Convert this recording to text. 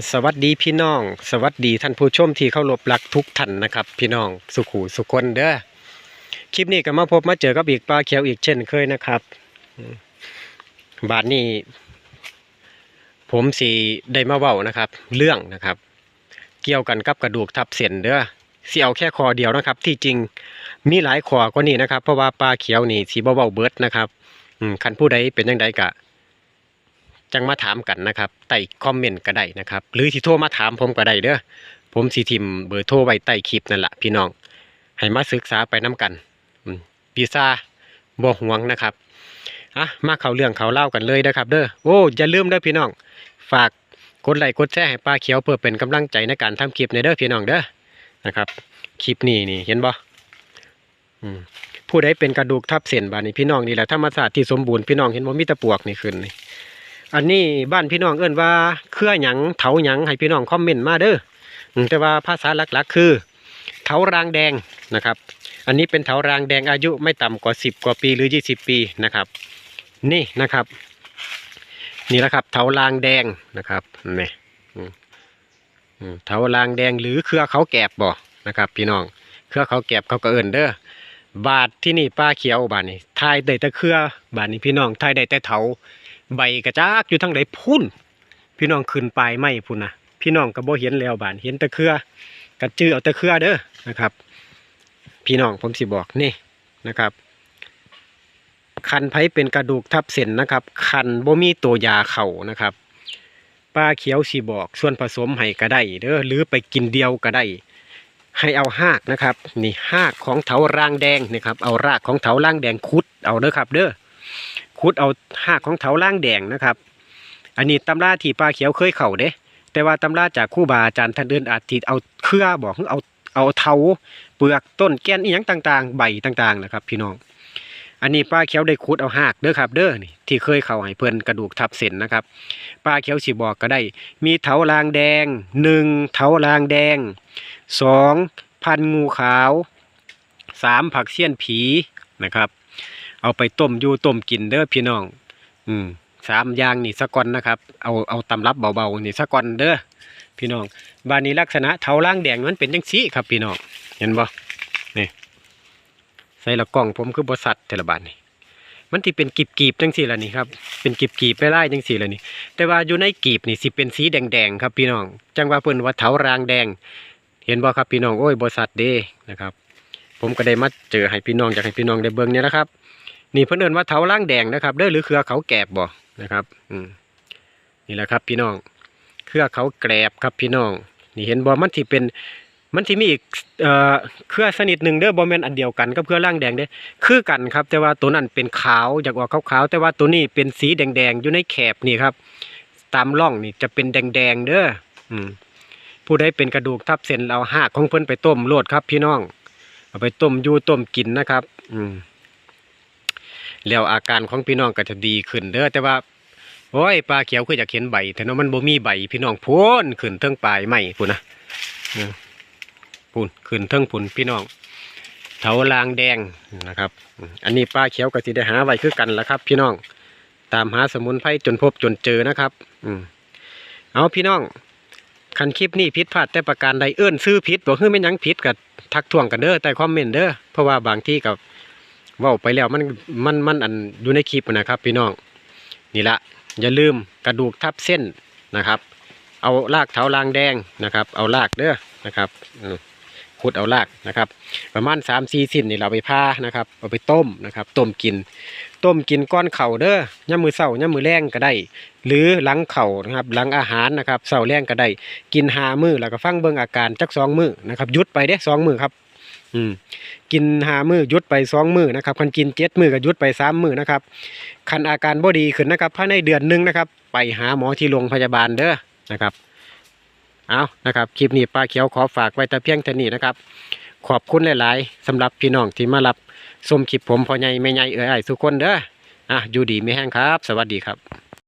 สวัสดีพี่น้อง สวัสดีท่านผู้ชมที่เข้ารบรักทุกท่านนะครับ พี่น้องสุขูสุคนเด้อคลิปนี้ก็มาพบมาเจอกับอีกปลาเขียวอีกเช่นเคยนะครับ บาทนี้ ผมสีได้มาเว้านะครับ เรื่องนะครับ เกี่ยวกันกับกระดูกทับเส้นเด้อสิเอาแค่คอเดียวนะครับ ที่จริงมีหลายคอกว่านี้นะครับ เพราะว่าปลาเขียวนี่สีเบาๆเบิดนะครับอืมคันผู้ใดเป็นยังไงกะ จังมาถามกันนะครับใต้คอมเมนต์ก็ได้นะครับ หรือที่โทรมาถามผมก็ได้เด้อผมสิทิมเบอร์โทรไว้ใต้คลิปนั่นแหละพี่น้อง ให้มาศึกษาไปน้กันวีซ่าบ่ห่วงนะครับอะมาเขาเรื่องเขาเล่ากันเลยนะครับ เด้อโอ้อย่าลืมเด้อพี่น้อง ฝากกดไลค์กดแชร์ให้ป้าเขียวเพื่อเป็นกำลังใจในการทำคลิปในเด้อพี่น้องเด้อนะครับคลิปนี้นี่เห็นบ่อืมผู้ใดเป็นกระดูกทับเส้นบาดนี้พี่น้องนี่แหละธรรมศาสตร์ที่สมบูรณ์พี่น้องเห็นบ่มีตะปวกนี่ขึ้นนี่ อันนี้บ้านพี่น้องเอิ้นว่าเครือหยังเถาหยังให้พี่น้องคอมเมนต์มาเด้อแต่ว่าภาษาหลักๆ คือ เถารางแดงนะครับ อันนี้เป็นเถารางแดงอายุไม่ต่ำกว่าสิบกว่าปีหรือยี่สิบปีนะครับ นี่นะครับ นี่แหละครับ เถารางแดงนะครับนี่เถารางแดงหรือเครือเขาแกบบ่นะครับ พี่น้องเครือเขาแกบเขาก็เอิ้นเด้อบาทที่นี่ป้าเขียวบาทนี่ทายได้แต่เครือบาทนี้พี่น้องทายได้แต่เถา ใบกระจาก อยู่ทั้งใดพุ่น พี่น้องขึ้นปลายไม้พุ่นนะพี่น้องก็บ่เห็นแล้วบานเห็นต่เครือกระจือเอาต่เครือเด้อนะครับ พี่น้องผมสิบอกนี่นะครับ คันไผเป็นกระดูกทับเส้นนะครับ คันบ่มีตัวยาเข่านะครับป้าเขียวสิบอกส่วนผสมให้ก็ได้เด้อหรือไปกินเดียวก็ได้ ให้เอาหากนะครับ นี่หากของเถารางแดงนะครับ เอารากของเถารางแดงคุดเอาเด้อครับ เด้อ ขุดเอาหากของเถาล่างแดงนะครับ อันนี้ตำราที่ปลาเขียวเคยเข่าเด้ แต่ว่าตำราจากคู่บาอาจารย์ท่านเดินอาจติเอาเครือบอกเอาเอาเถาเปลือกต้นแกนอีหยังต่างๆ ใบต่างๆนะครับ พี่น้องอันนี้ป้าเขียวได้ขุดเอาหากเด้อครับ เด้อนี่ที่เคยเข่าให้เพื่อนกระดูกทับเส้นนะครับป้าเขียวสิบอกก็ได้ มีเถาลางแดงหนึ่งเถาลางแดงสองพันงูขาวสามผักเสี้ยนผีนะครับ เอาไปต้มอยู่ต้มกินเด้อพี่น้อง อืมสามอย่างนี่สะก่อนนะครับ เอาเอาตำรับเบาๆนี่สะก่อนเด้อพี่น้องบานนี้ลักษณะเถาล่างแดงมันเป็นจังซี่ครับพี่น้องเห็นบ่นี่ใส่ละกล้องผมคือบสัตว์แต่ลบานนี่มันที่เป็นกีบกีบจังซี่ละนี่ครับเป็นกีบกีบไปไล่จังซี่ละนี่แต่ว่าอยู่ในกีบนี่สิเป็นสีแดงๆครับพี่น้องจังว่าเพิ่นว่าเถารางแดง เห็นบ่ครับพี่น้องโอ้ยบสัตว์เด้นะครับ ผมก็ได้มาเจอให้พี่น้องอยากให้พี่น้องได้เบิ่งเนี่ยนะครับ นี่เพิ่นเอินว่าเถาล่างแดงนะครับเด้อหรือเครือเขาแกบบ่นะครับอืมนี่แหละครับพี่น้อง เครือเขาแกรบครับพี่น้อง นี่เห็นบ่มันที่เป็นมันที่มีอีกเอ่อเครือชนิดหนึ่งเด้อบ่แมนอันเดียวกันกับเครือล่างแดงเด้อคือกันครับ แต่ว่าตัวนั้นเป็นขาวอยากออกขาวๆแต่ว่าตัวนี้เป็นสีแดงๆอยู่ในแคบนี่ครับ ตามร่องนี่จะเป็นแดงๆเด้ออืมผู้ใดเป็นกระดูกทับเส้นเอาหากของเพิ่นไปต้มโลดครับ พี่น้อง เอาไปต้มยูต้มกินนะครับ อืม แล้วอาการของพี่น้องก็จะดีขึ้นเด้อแต่ว่าโอ้ยปลาเขียวคืออยากเห็นใบแต่เนาะมันบ่มีใบพี่น้องพูนขึ้นเทิงปลายไม้พุ่นนะพุ่นขึ้นเทิงพุ่นพี่น้องเถาลางแดงนะครับ อันนี้ปลาเขียวก็สิได้หาไว้คือกันและครับ พี่น้องตามหาสมุนไพรจนพบจนเจอนะครับ อืมเอาพี่น้องคันคลิปนี้ผิดพลาดแต่ประการใดเอื้อนซื้อผิดบอกเฮ้ยไม่ยั้งผิดกับทักท้วงกันเด้อใต้คอมเมนต์เด้อเพราะว่าบางที่กับ ว้าไปแล้วมันมันมันอันอยู่ในคลิปนะครับ พี่น้องนี่ละอย่าลืมกระดูกทับเส้นนะครับ เอารากเถาลางแดงนะครับ เอารากเด้อนะครับขุดเอารากนะครับ ประมาณ3ามสี่สิ้นนี่เราไปผ่านะครับ เอาไปต้มนะครับ ต้มกิน ต้มกินก้อนเข่าเด้อย่ำมือเศร้าย่ำมือแรงก็ได้ หรือหลังเข่านะครับหลังอาหารนะครับเศร้าแรงก็ได้ กินหามือแล้วก็ฟังเบิ่งอาการจักสองมือนะครับยุดไปเด้สองมือครับ อืมกินหามือยุดไปสองมือนะครับคันกินเจ็ดมือก็ยุดไปสามมือนะครับคันอาการบ่ดีขึ้นนะครับภายในเดือนหนึ่งนะครับ ไปหาหมอที่โรงพยาบาลเด้อนะครับเอานะครับคลิปนี้ป้าเขียวขอฝากไว้แต่เพียงเท่านี้นะครับ ขอบคุณหลาย ๆสำหรับพี่น้องที่มารับชมคลิปผมพ่อใหญ่แม่ใหญ่เอ๋ยอ้ายสุกคนเด้ออะอยู่ดีไม่แห้งครับ สวัสดีครับ